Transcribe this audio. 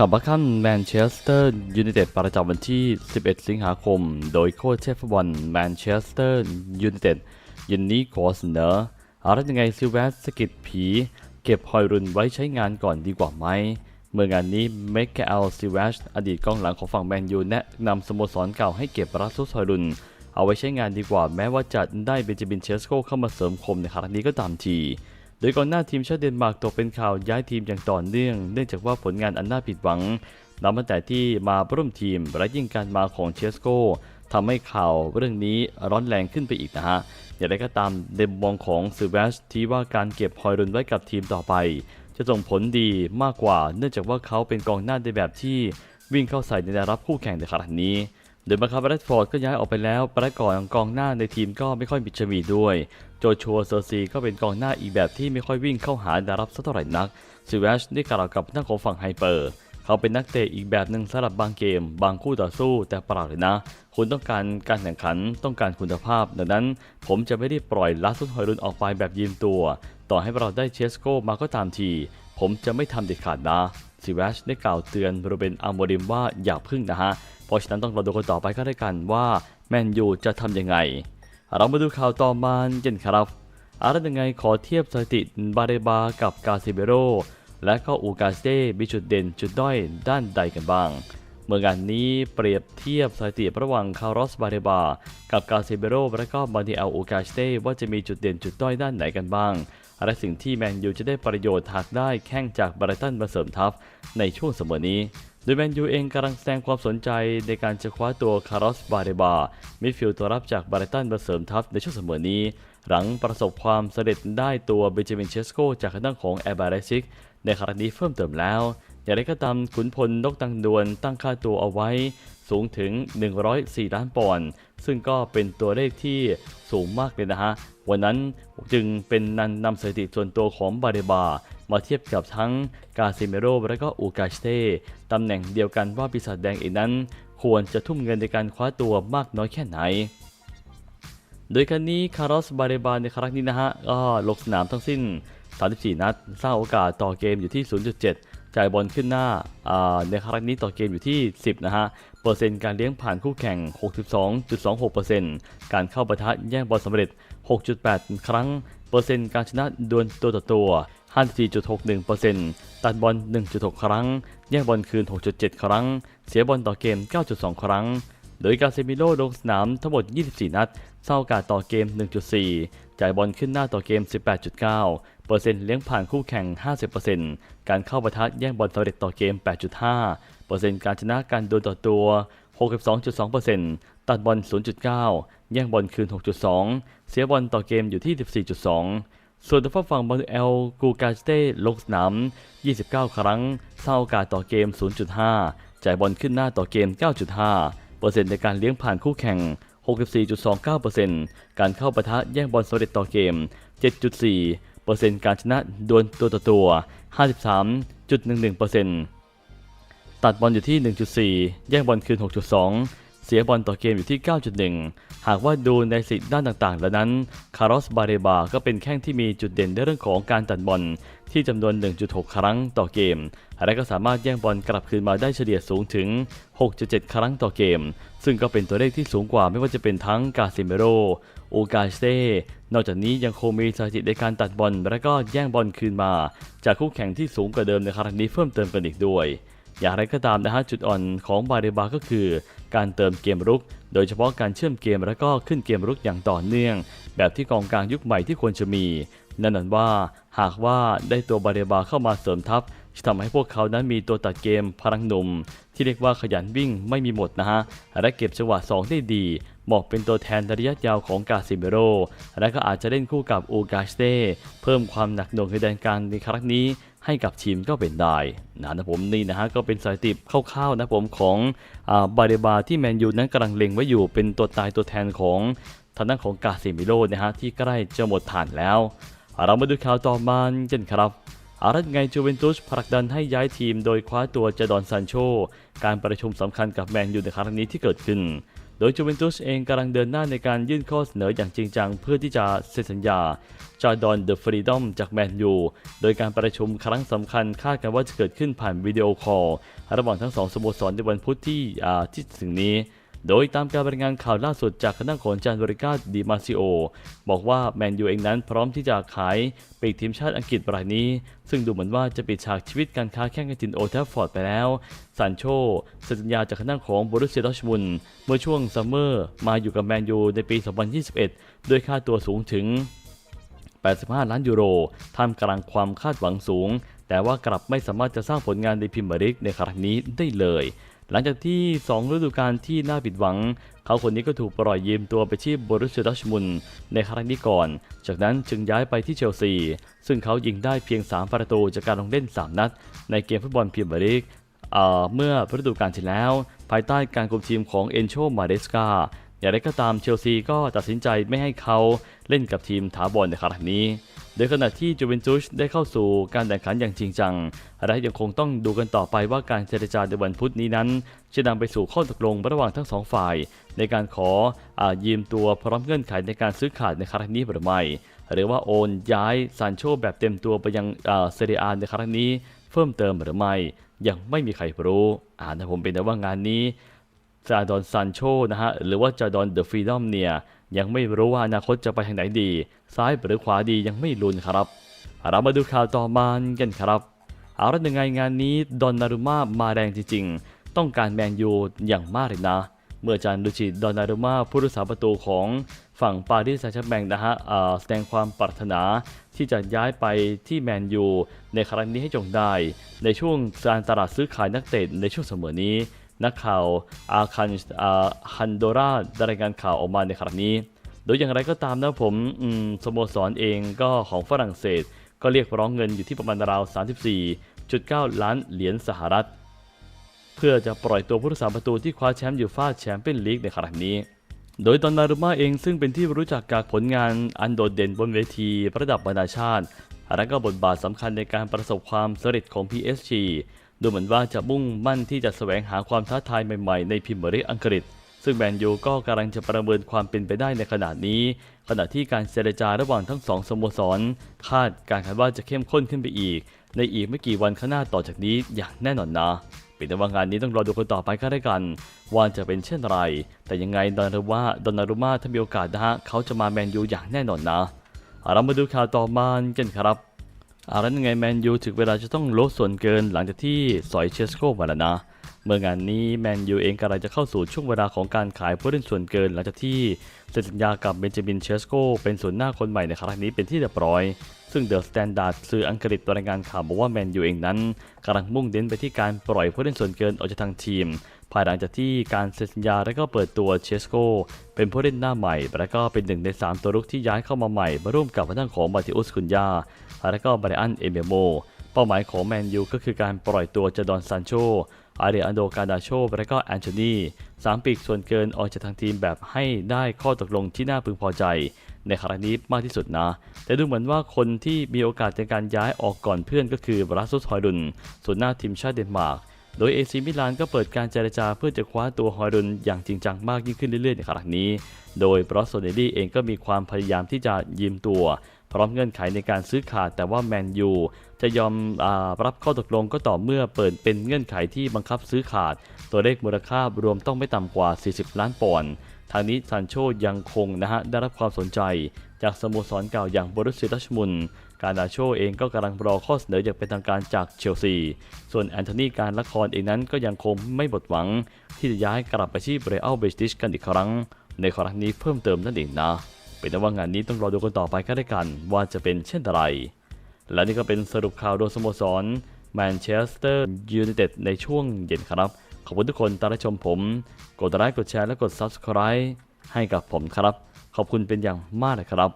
ขับบัคคัมแมนเชสเตอร์ยูไนเต็ดประจำวันที่ 11 สิงหาคม โดยโค้ชเชฟบอลแมนเชสเตอร์ยูไนเต็ดยินนี้ขอเสนออะไรยังไงซิลเวสสกิดผี เก็บฮอยรุนไว้ใช้งานก่อนดีกว่าไหม เมื่องานนี้เมคแคลซิลเวชอดีตกองหลังของฝั่งแมนยูแนะนำสโมสรเก่าให้เก็บรัสซุสฮอยรุน เอาไว้ใช้งานดีกว่าแม้ว่าจะได้เบนจามินเชสโกเข้ามาเสริมคมในครั้งนี้ก็ตามที โดยก่อนหน้าทีมชาติเดนมาร์กตกเป็นข่าวย้ายทีมอย่างต่อเนื่อง เนื่องจากว่าผลงานอันน่าผิดหวังนับตั้งแต่ที่มาร่วมทีมและยิ่งการมาของเชสโกทำให้ข่าวเรื่องนี้ร้อนแรงขึ้นไปอีกนะฮะ อย่างไรก็ตามเดมมองของซิลเวสที่ว่าการเก็บฮอยรุนไว้กับทีมต่อไป จะส่งผลดีมากกว่า เนื่องจากว่าเขาเป็นกองหน้าในแบบที่วิ่งเข้าใส่ในแนวรับคู่แข่งในขณะนี้ โดยมาคาร์แรดฟอร์ดก็ย้ายออกไปแล้วประกอบกองหน้าในทีมก็ไม่ค่อยมีชมีด้วย โจชัวเซอร์ซีก็เป็นกองหน้าอีกแบบที่ไม่ค่อยวิ่งเข้าหาแนวรับสักเท่าไหร่นักซิเวชได้กล่าวกับนักของฝั่งไฮเปอร์ เขาเป็นนักเตะอีกแบบหนึ่งสำหรับบางเกม บางคู่ต่อสู้แต่เปล่าเลยนะ คุณต้องการการแข่งขันต้องการคุณภาพ ดังนั้น ผมจะไม่ได้ปล่อยลาสุดหอยรุนออกไปแบบยืมตัว ต่อให้เราได้เชสโกมาก็ตามที ผมจะไม่ทำเด็ดขาดนะซิวชได้กล่าวเตือนโรเบนอาร์โมดิมว่าอย่าพึ่งนะฮะ เพราะฉะนั้นต้องรอดูกันต่อไปก็ได้กันว่าแมนยูจะทำยังไง เรามาดูข่าวต่อมากันครับอะไรยังไงขอเทียบสถิติบาเรบากับกาซิเบโรและก็อูกาสเต้มีจุดเด่นจุดด้อยด้านใดกันบ้าง เมื่องานนี้เปรียบเทียบสถิติระหว่างคาร์ลอสบาเรบา กับกาซิเบโรและก็มาดิเอลอูกาสเต้ว่าจะมีจุดเด่นจุดด้อยด้านไหนกันบ้าง และสิ่งที่แมนยูจะได้ประโยชน์หากได้แข้งจากบรตันมาเสริมทัพในช่วงเสมอนี้ โดยแมนยูเองกำลังแสดงความสนใจในการจะคว้าตัวคาร์ลอสบาเรบา มิดฟิลด์ตัวรับจากบรตันมาเสริมทัพในช่วงเสมอนี้ หลังประสบความสำเร็จได้ตัวเบนจามินเชสโกจากทางด้านของแอร์บาเรซิกในครั้งนี้เพิ่มเติมแล้ว อย่างไรก็ตามขุนพลนกตังดวนตั้งค่าตัวเอาไว้ สูงถึง 104 ล้านปอนด์ซึ่งก็เป็นตัวเลขที่สูงมากเลยนะฮะ วันนั้นจึงเป็นนันนำสถิติส่วนตัวของบาเดบา มาเทียบกับทั้งกาซิเมโรและก็อูกาสเต้ตำแหน่งเดียวกันว่าปีศาจแดงเองนั้น ควรจะทุ่มเงินในการคว้าตัวมากน้อยแค่ไหนโดยการนี้คาร์ลอสบาเรบาในครั้งนี้นะฮะก็ลงสนามทั้งสิ้น 34 นัด สร้างโอกาสต่อเกมอยู่ที่ 0.7 จ่ายบอลขึ้นหน้าในครั้งนี้ต่อเกมอยู่ที่ 10 นะฮะ ปอร์เซ็นต์การเลี้ยงผ่านคู่แข่ง 62.26%การเข้าประทะแย่งบอลสำเร็จ 6.8 ครั้ง เปอร์เซ็นต์การชนะดวลตัวต่อตัว 54.61%ตัดบอล 1.6 ครั้ง แย่งบอลคืน 6.7 ครั้ง เสียบอลต่อเกม 9.2 ครั้ง โดยกาเซมิโลลงสนามทั้งหมด 24 นัดสร้ากาสต่อเกม 1.4 จ่ายบอลขึ้นหน้าต่อเกม 18.9 เปอร์เซ็นต์เลี้ยงผ่านคู่แข่ง 50%การเข้าปะทะแย่งบอลสำเร็จต่อเกม 8.5 เปอร์เซ็นต์การชนะการโดนต่อตัว 62.2%ตัดบอล 0.9 แย่งบอลคืน 6.2 เสียบอลต่อเกมอยู่ที่ 14.2 ส่วนตัวฝั่งบอลเอลกูกาสเต้ลงสนาม 29 ครั้งสร้างโอกาสต่อเกม 0.5 จ่ายบอลขึ้นหน้าต่อเกม 9.5 เปอร์เซ็นต์ในการเลี้ยงผ่านคู่แข่ง64.29%การเข้าปะทะแย่งบอลสำเร็จต่อเกม 7.4 เปอร์เซ็นต์การชนะดวลตัวต่อตัว 53.11%ตัดบอลอยู่ที่ 1.4 แย่งบอลคืน 6.2 เสียบอลต่อเกมอยู่ที่ 9.1 หากว่าดูในสิทธิด้านต่างๆ แล้วนั้น คาร์ลอส บาเรบา ก็เป็นแข้งที่มีจุดเด่นในเรื่องของการตัดบอลที่จำนวน 1.6 ครั้งต่อเกม และก็สามารถแย่งบอลกลับคืนมาได้เฉลี่ยสูงถึง 6.7 ครั้งต่อเกม ซึ่งก็เป็นตัวเลขที่สูงกว่าไม่ว่าจะเป็นทั้งกาซิเมโร โอกาสเต้นอกจากนี้ยังคงมีสถิติในการตัดบอลและก็แย่งบอลคืนมา จากคู่แข่งที่สูงกว่าเดิมในครั้งนี้เพิ่มเติมกันอีกด้วย อย่างไรก็ตามนะฮะจุดอ่อนของบาเรบาก็คือ การเติมเกมรุก โดยเฉพาะการเชื่อมเกมและก็ขึ้นเกมรุกอย่างต่อเนื่อง แบบที่กองกลางยุคใหม่ที่ควรจะมี นั่นนั่นว่า หากว่าได้ตัวบาเรบาเข้ามาเสริมทัพจะทำให้พวกเขานั้นมีตัวตัดเกมพลังหนุ่ม ที่เรียกว่าขยันวิ่งไม่มีหมดนะฮะและเก็บจังหวะ2ได้ดี เหมาะเป็นตัวแทนระยะยาวของกาซิเมโร และก็อาจจะเล่นคู่กับอูกาสเต้เพิ่มความหนักหน่วงในแดนกลางในครั้งนี้ให้กับทีมก็เป็นได้นะนะผมนี่นะฮะก็เป็นสถิติบคร่าวๆนะผมของบาเดบาที่แมนยูนั้นกำลังเล็งไว้อยู่เป็นตัวตายตัวแทนของทางด้านของกาซิเมโรนะฮะที่ใกล้จะหมดฐานแล้ว เรามาดูข่าวต่อมากันครับอารัตไงจูเวนตุสผลักดันให้ย้ายทีมโดยคว้าตัวเจดอนซานโช การประชุมสำคัญกับแมนยูในครั้งนี้ที่เกิดขึ้น โดยจูเวนตุสเองกำลังเดินหน้าในการยื่นข้อเสนออย่างจริงจัง เพื่อที่จะเซ็นสัญญาจอร์ดอนเดอะฟรีดอมจากแมนยู โดยการประชุมครั้งสำคัญคาดกันว่าจะเกิดขึ้นผ่านวิดีโอคอลระหว่างทั้งสองสโมสรในวันพุธที่อาที่ถึงนี้ โดยตามการรายงานข่าวล่าสุดจากคณะของจานบริกาดีมาซิโอ บอกว่าแมนยูเองนั้นพร้อมที่จะขายปีกทีมชาติอังกฤษรายนี้ ซึ่งดูเหมือนว่าจะปิดฉากชีวิตการค้าแข่งกันจินโอลด์แทฟฟอร์ดไปแล้วซานโชสัญญาจากคณะของบรูเซียดอชมุนเมื่อช่วงซัมเมอร์มาอยู่กับแมนยูในปี 2021 ด้วยค่าตัวสูงถึง 85 ล้านยูโรท่ามกลางความคาดหวังสูง แต่ว่ากลับไม่สามารถจะสร้างผลงานในพรีเมียร์ลีกในครั้งนี้ได้เลย หลังจากที่ 2 ฤดูกาลที่น่าผิดหวัง เขาคนนี้ก็ถูกปล่อยยืมตัวไปที่บรูเซียดอร์ชมุนในครั้งนี้ก่อน จากนั้นจึงย้ายไปที่เชลซี ซึ่งเขายิงได้เพียง 3 ประตูจากการลงเล่น 3 นัด ในเกมฟุตบอลพรีเมียร์ลีกเอ่อเมื่อฤดูกาลที่แล้ว ภายใต้การคุมทีมของเอนโชมาเดสกา อย่างไรก็ตามเชลซีก็ตัดสินใจไม่ให้เขาเล่นกับทีมถาวรในครั้งนี้ โดยขณะที่จูเวนตุสได้เข้าสู่การแข่งขันอย่างจริงจัง และยังคงต้องดูกันต่อไปว่าการเจรจาในวันพุธนี้นั้น จะนำไปสู่ข้อตกลงระหว่างทั้งสองฝ่าย ในการขออยืมตัวพร้อมเงื่อนไขในการซื้อขาดในครั้งนี้หรือไม่หรือว่าโอนย้ายซานโชแบบเต็มตัวไปยังเซเรียอาในครั้งนี้ เพิ่มเติมหรือไม่ยังไม่มีใครรู้อ่านผมเป็นแต่ว่างานนี้ จาดอนซันโชนะฮะหรือว่าจาดอนเดอะฟรีดอมเนี่ยยังไม่รู้ว่าอนาคตจะไปทางไหนดี ซ้ายหรือขวาดียังไม่ลุ้นครับ เรามาดูข่าวต่อมากันครับเอาละยังไงงานนี้ดอนนารุมามาแรงจริงๆ ต้องการแมนยูอย่างมากเลยนะ เมื่อจารย์ลูชิดอนนารุมาผู้รักษาประตูของฝั่งปารีสแซงต์แชร์แมงนะฮะแสดงความปรารถนาที่จะย้ายไปที่แมนยูในครั้งนี้ให้จงได้ ในช่วงการตลาดซื้อขายนักเตะในช่วงเสมอนี้ นักข่าวอาคันอาฮันโดราได้รายงานข่าวออกมาในครั้งนี้ โดยอย่างไรก็ตามนะผมมสโมสรเองก็ของฝรั่งเศส ก็เรียกร้องเงินอยู่ที่ประมาณราว 34.9 ล้านเหรียญสหรัฐ เพื่อจะปล่อยตัวผู้รักษาประตูที่คว้าแชมป์ยูฟ่าแชมเปี้ยนลีกในครั้งนี้ โดยดอนนารุมาเองซึ่งเป็นที่รู้จักจากผลงานอันโดดเด่นบนเวทีระดับนานาชาติและก็บทบาทสำคัญในการประสบความสำเร็จของ PSG ดูเหมือนว่าจะมุ่งมั่นที่จะแสวงหาความท้าทายใหม่ๆ ในพรีเมียร์ลีกอังกฤษ ซึ่งแมนยูก็กำลังจะประเมินความเป็นไปได้ในขณะนี้ ขณะที่การเจรจาระหว่างทั้งสองสโมสร คาดการณ์ว่าจะเข้มข้นขึ้นไปอีก ในอีกไม่กี่วันข้างหน้าต่อจากนี้อย่างแน่นอนนะเป็นแต่ว่างานนี้ต้องรอดูกันต่อไปก็ได้กัน ว่าจะเป็นเช่นไร แต่ยังไงดอนรุมาดอนนารุมาถ้ามีโอกาสนะฮะเขาจะมาแมนยูอย่างแน่นอนนะเอาเรามาดูข่าวต่อมากันครับ เอาแล้วยังไงแมนยูถึงเวลาจะต้องลดส่วนเกินหลังจากที่สอยเชสโกมาแล้วนะ เมื่องานนี้แมนยูเองกำลังจะเข้าสู่ช่วงเวลาของการขายผู้เล่นส่วนเกิน หลังจากที่เซ็นสัญญากับเบนจามินเชสโกเป็นส่วนหน้าคนใหม่ในครั้งนี้เป็นที่เรียบร้อยซึ่งเดอะสแตนดาร์ดสื่ออังกฤษรายงานข่าวบอกว่าแมนยูเองนั้นกำลังมุ่งเน้นไปที่การปล่อยผู้เล่นส่วนเกินออกจากทางทีม ภายหลังจากที่การเซ็นสัญญาและก็เปิดตัวเชสโกเป็นผู้เล่นหน้าใหม่ และก็เป็นหนึ่งในสามตัวรุกที่ย้ายเข้ามาใหม่ มาร่วมกับทางของมาติอุสคุนยาและก็ไบรอันเอเมโมเป้าหมายของแมนยูก็คือการปล่อยตัวจดอนซานโช อาเรียอันโดกาดาโชและก็แอนโทนีสามปีกส่วนเกินออกจากทางทีมแบบให้ได้ข้อตกลงที่น่าพึงพอใจ ในครั้งนี้มากที่สุดนะ แต่ดูเหมือนว่าคนที่มีโอกาสในการย้ายออกก่อนเพื่อนก็คือบรัสซุสฮอยรุนส่วนหน้าทีมชาติเดนมาร์กโดยเอซีมิลานก็เปิดการเจรจาเพื่อจะคว้าตัวฮอยรุนอย่างจริงจังมากยิ่งขึ้นเรื่อยๆในครั้งนี้ โดยบรอสโซเนลลี่เองก็มีความพยายามที่จะยืมตัว พร้อมเงื่อนไขในการซื้อขาดแต่ว่าแมนยูจะยอมอรับข้อตกลงก็ต่อเมื่อเปิดเป็นเงื่อนไขที่บังคับซื้อขาด ตัวเลขมูลค่ารวมต้องไม่ต่ำกว่า 40 ล้านปอนด์ทางนี้ซานโชยังคงนะฮะได้รับความสนใจ จากสโมสรเก่าอย่างบรุสเซียดอร์ชมุน การดาโชเองก็กำลังรอข้อเสนออย่างเป็นทางการจากเชลซี ส่วนแอนโทนีการละครเองนั้นก็ยังคงไม่หมดหวัง ที่จะย้ายกลับไปที่เบรอัลเบติชกันอีกครั้ง ในครั้งนี้เพิ่มเติมนั่นเองนะ เป็นแต่ว่างานนี้ต้องรอดูกันต่อไปก็ได้กันว่าจะเป็นเช่นไร และนี่ก็เป็นสรุปข่าวโดยสโมสรแมนเชสเตอร์ยูไนเต็ดในช่วงเย็นครับ ขอบคุณทุกคนที่รับชมผม กดไลค์กดแชร์และกด Subscribe ให้กับผมครับ ขอบคุณเป็นอย่างมากเลยครับ